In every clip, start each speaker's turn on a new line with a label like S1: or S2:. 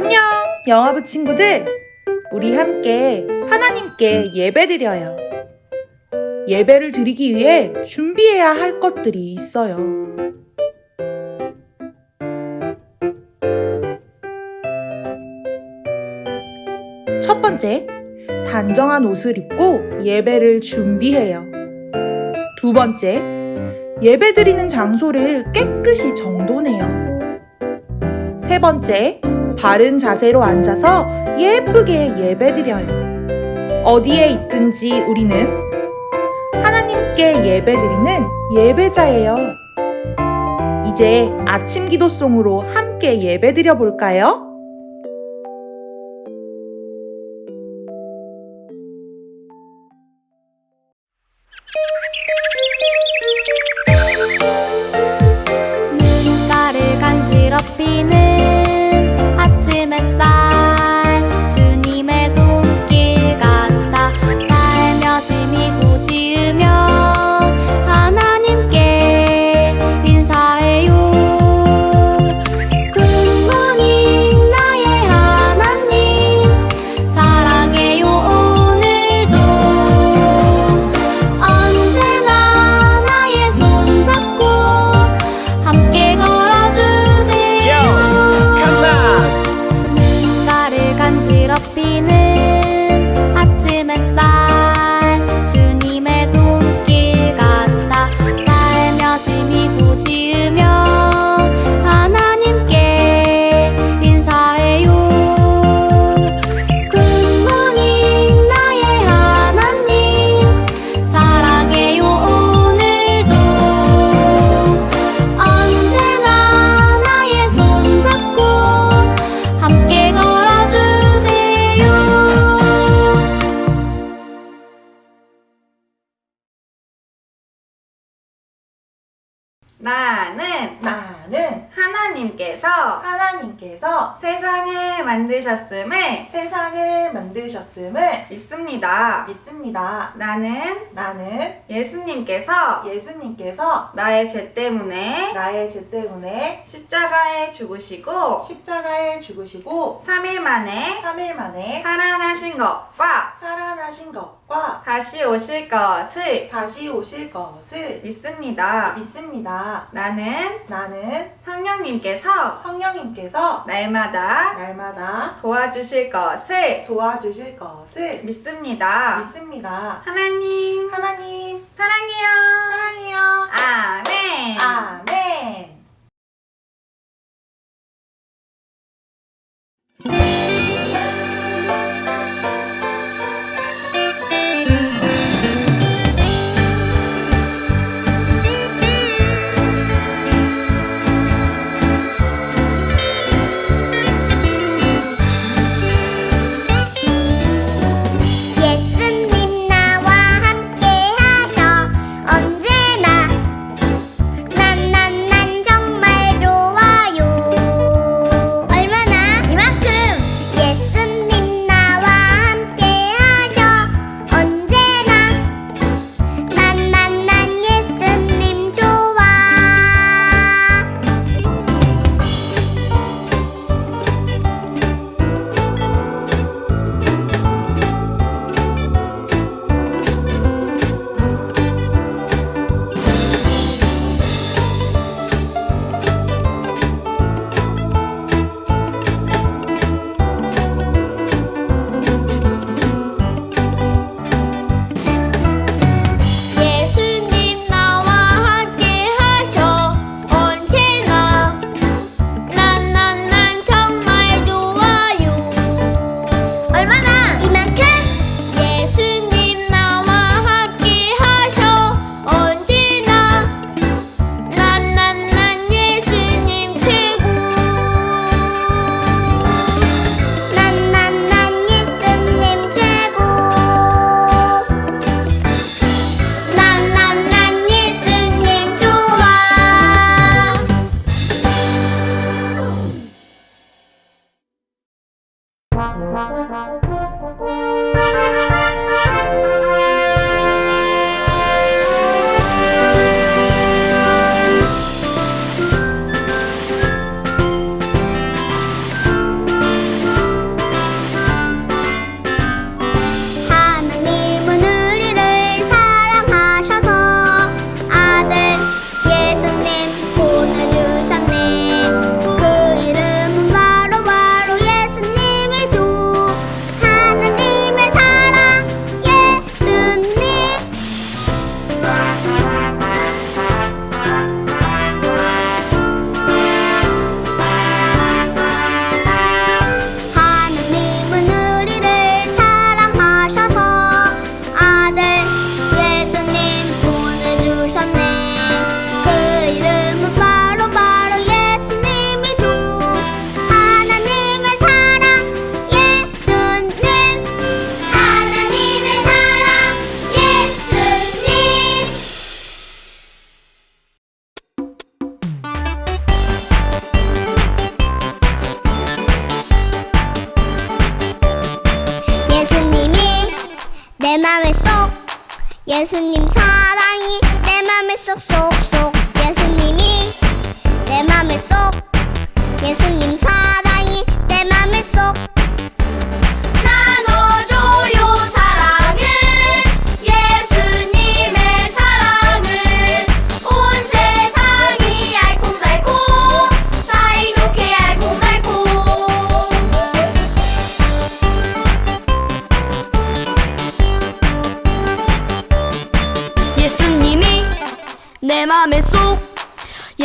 S1: 안녕, 영화부 친구들. 우리 함께 하나님께 예배드려요. 예배를 드리기 위해 준비해야 할 것들이 있어요. 첫 번째, 단정한 옷을 입고 예배를 준비해요. 두 번째, 예배 드리는 장소를 깨끗이 정돈해요. 세 번째, 바른 자세로 앉아서 예쁘게 예배 드려요. 어디에 있든지 우리는 하나님께 예배 드리는 예배자예요. 이제 아침 기도송으로 함께 예배 드려 볼까요?
S2: 나는
S3: 나는 하나님께서
S1: 하나님께서
S3: 세상을 만드셨음을
S1: 세상을 만드셨음을
S3: 믿습니다.
S1: 믿습니다.
S3: 나는
S1: 나는
S3: 예수님께서
S1: 예수님께서
S3: 나의 죄 때문에
S1: 나의 죄 때문에
S3: 십자가에 죽으시고
S1: 십자가에 죽으시고
S3: 3일 만에
S1: 3일 만에
S3: 살아나신 것과
S1: 살아나신 것 과
S3: 다시 오실 것을
S1: 다시 오실 것을
S3: 믿습니다.
S1: 믿습니다.
S3: 나는
S1: 나는
S3: 성령님께서
S1: 성령님께서
S3: 날마다
S1: 날마다
S3: 도와주실 것을
S1: 도와주실 것을
S3: 믿습니다.
S1: 믿습니다.
S3: 하나님
S1: 하나님
S3: 사랑해요.
S1: 사랑해요.
S3: 아멘.
S1: 아멘.
S2: Thank you.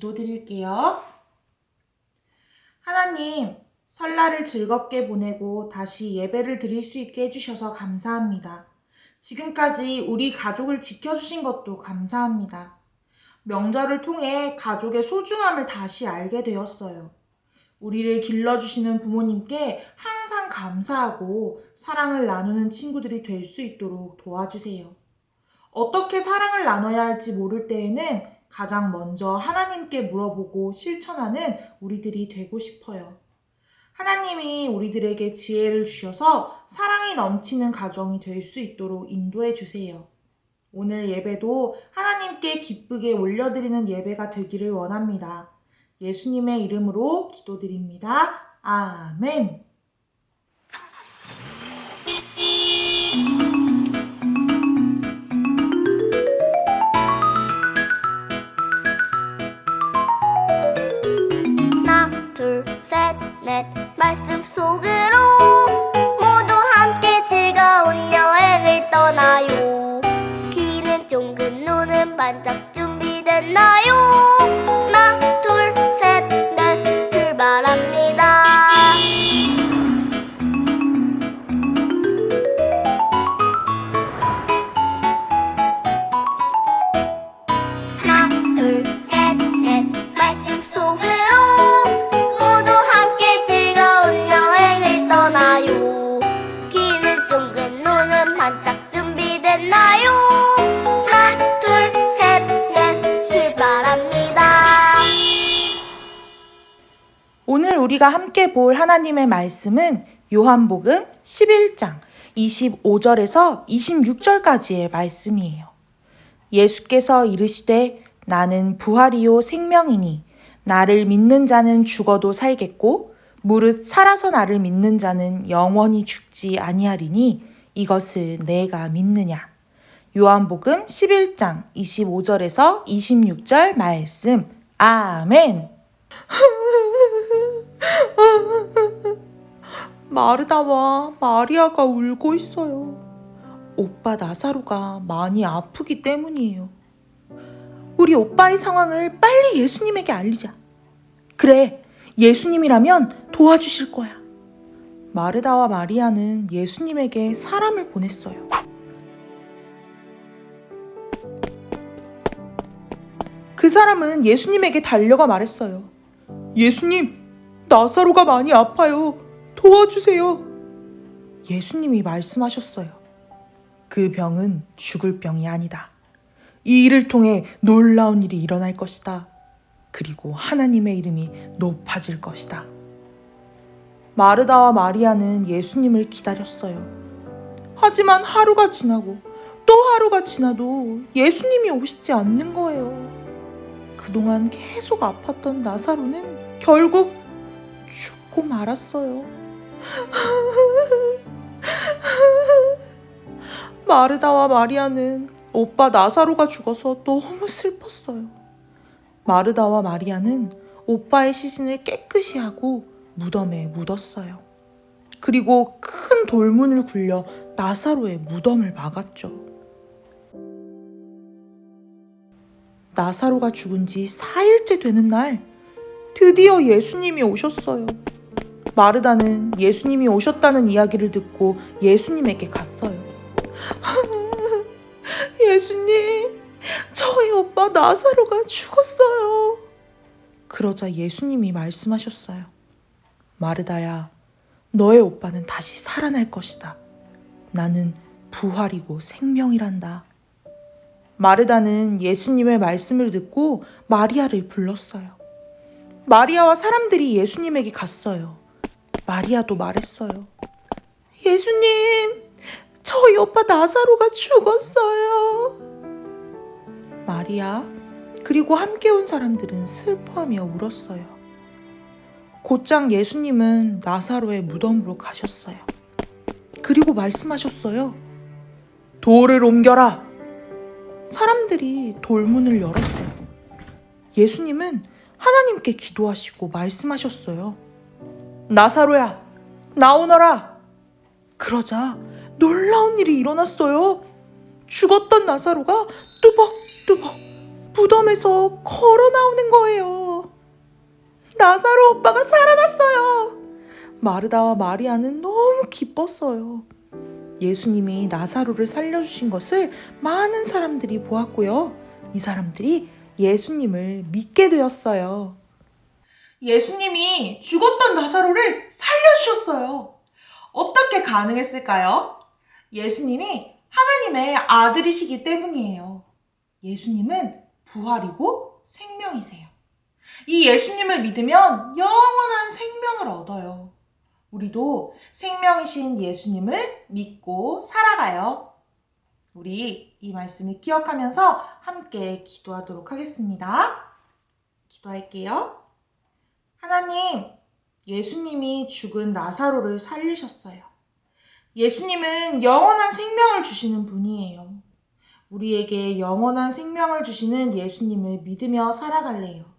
S2: 기도 드릴게요. 하나님, 설날을 즐겁게 보내고 다시 예배를 드릴 수 있게 해주셔서 감사합니다. 지금까지 우리 가족을 지켜주신 것도 감사합니다. 명절을 통해 가족의 소중함을 다시 알게 되었어요. 우리를 길러주시는 부모님께 항상 감사하고 사랑을 나누는 친구들이 될 수 있도록 도와주세요. 어떻게 사랑을 나눠야 할지 모를 때에는 가장 먼저 하나님께 물어보고 실천하는 우리들이 되고 싶어요. 하나님이 우리들에게 지혜를 주셔서 사랑이 넘치는 가정이 될 수 있도록 인도해 주세요. 오늘 예배도 하나님께 기쁘게 올려드리는 예배가 되기를 원합니다. 예수님의 이름으로 기도드립니다. 아멘.
S1: 둘셋넷 말씀 속으로 반짝 준비됐나요 하나 둘 셋 넷 출발합니다
S2: 오늘 우리가 함께 볼 하나님의 말씀은 요한복음 11장 25절에서 26절까지의 말씀이에요. 예수께서 이르시되 나는 부활이요 생명이니 나를 믿는 자는 죽어도 살겠고 무릇 살아서 나를 믿는 자는 영원히 죽지 아니하리니 이것을 내가 믿느냐. 요한복음 11장 25절에서 26절 말씀. 아멘. 마르다와 마리아가 울고 있어요. 오빠 나사로가 많이 아프기 때문이에요. 우리 오빠의 상황을 빨리 예수님에게 알리자. 그래, 예수님이라면 도와주실 거야. 마르다와 마리아는 예수님에게 사람을 보냈어요. 그 사람은 예수님에게 달려가 말했어요. 예수님, 나사로가 많이 아파요. 도와주세요. 예수님이 말씀하셨어요. 그 병은 죽을 병이 아니다. 이 일을 통해 놀라운 일이 일어날 것이다. 그리고 하나님의 이름이 높아질 것이다. 마르다와 마리아는 예수님을 기다렸어요. 하지만 하루가 지나고 또 하루가 지나도 예수님이 오시지 않는 거예요. 그동안 계속 아팠던 나사로는 결국 죽고 말았어요. 마르다와 마리아는 오빠 나사로가 죽어서 너무 슬펐어요. 마르다와 마리아는 오빠의 시신을 깨끗이 하고 무덤에 묻었어요. 그리고 큰 돌문을 굴려 나사로의 무덤을 막았죠. 나사로가 죽은 지 4일째 되는 날, 드디어 예수님이 오셨어요. 마르다는 예수님이 오셨다는 이야기를 듣고 예수님에게 갔어요. 예수님, 저희 오빠 나사로가 죽었어요. 그러자 예수님이 말씀하셨어요. 마르다야, 너의 오빠는 다시 살아날 것이다. 나는 부활이고 생명이란다. 마르다는 예수님의 말씀을 듣고 마리아를 불렀어요. 마리아와 사람들이 예수님에게 갔어요. 마리아도 말했어요. 예수님, 저희 오빠 나사로가 죽었어요. 마리아, 그리고 함께 온 사람들은 슬퍼하며 울었어요. 곧장 예수님은 나사로의 무덤으로 가셨어요. 그리고 말씀하셨어요. 돌을 옮겨라. 사람들이 돌문을 열었어요. 예수님은 하나님께 기도하시고 말씀하셨어요. 나사로야, 나오너라. 그러자 놀라운 일이 일어났어요. 죽었던 나사로가 뚜벅뚜벅 무덤에서 걸어 나오는 거예요. 나사로 오빠가 살아났어요. 마르다와 마리아는 너무 기뻤어요. 예수님이 나사로를 살려주신 것을 많은 사람들이 보았고요. 이 사람들이 예수님을 믿게 되었어요. 예수님이 죽었던 나사로를 살려주셨어요. 어떻게 가능했을까요? 예수님이 하나님의 아들이시기 때문이에요. 예수님은 부활이고 생명이세요. 이 예수님을 믿으면 영원한 생명을 얻어요. 우리도 생명이신 예수님을 믿고 살아가요. 우리 이 말씀을 기억하면서 함께 기도하도록 하겠습니다. 기도할게요. 하나님, 예수님이 죽은 나사로를 살리셨어요. 예수님은 영원한 생명을 주시는 분이에요. 우리에게 영원한 생명을 주시는 예수님을 믿으며 살아갈래요.